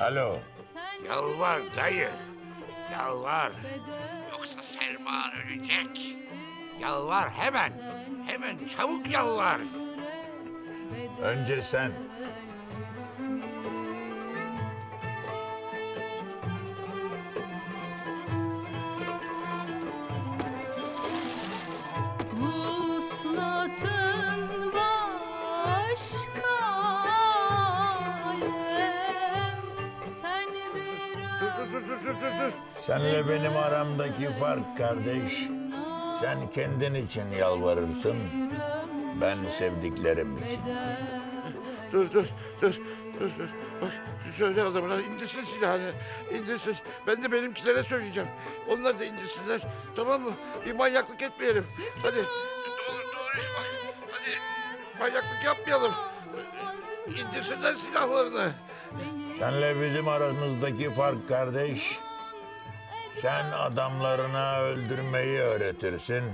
Alo. Yalvar dayı. Yalvar. Yoksa Selma ölecek. Yalvar hemen. Hemen çabuk yalvar. Önce sen. Vuslatın başka Dur dur dur dur dur. Senle benim aramdaki fark kardeş. Sen kendin için yalvarırsın. Ben sevdiklerim için. Dur dur dur. Dur dur. Bak söyle adamına indirsin silahını. İndirsin. Ben de benimkilere söyleyeceğim. Onlar da indirsinler. Tamam mı? Bir manyaklık etmeyelim. Hadi. Doğru doğru. Bak, hadi. Manyaklık yapmayalım. İndirsinler silahlarını. Senle bizim aramızdaki fark kardeş. Sen adamlarına öldürmeyi öğretirsin.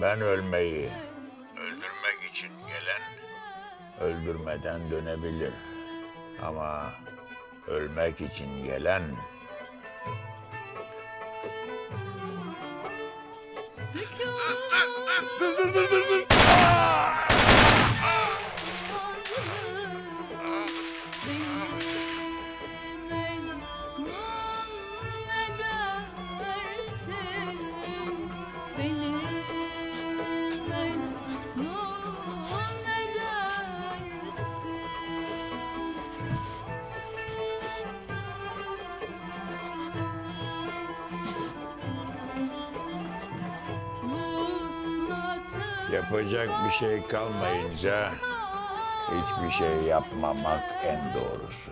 Ben ölmeyi. Öldürmek için gelen öldürmeden dönebilir. Ama ölmek için gelen dur dur dur. Yapacak bir şey kalmayınca hiçbir şey yapmamak en doğrusu.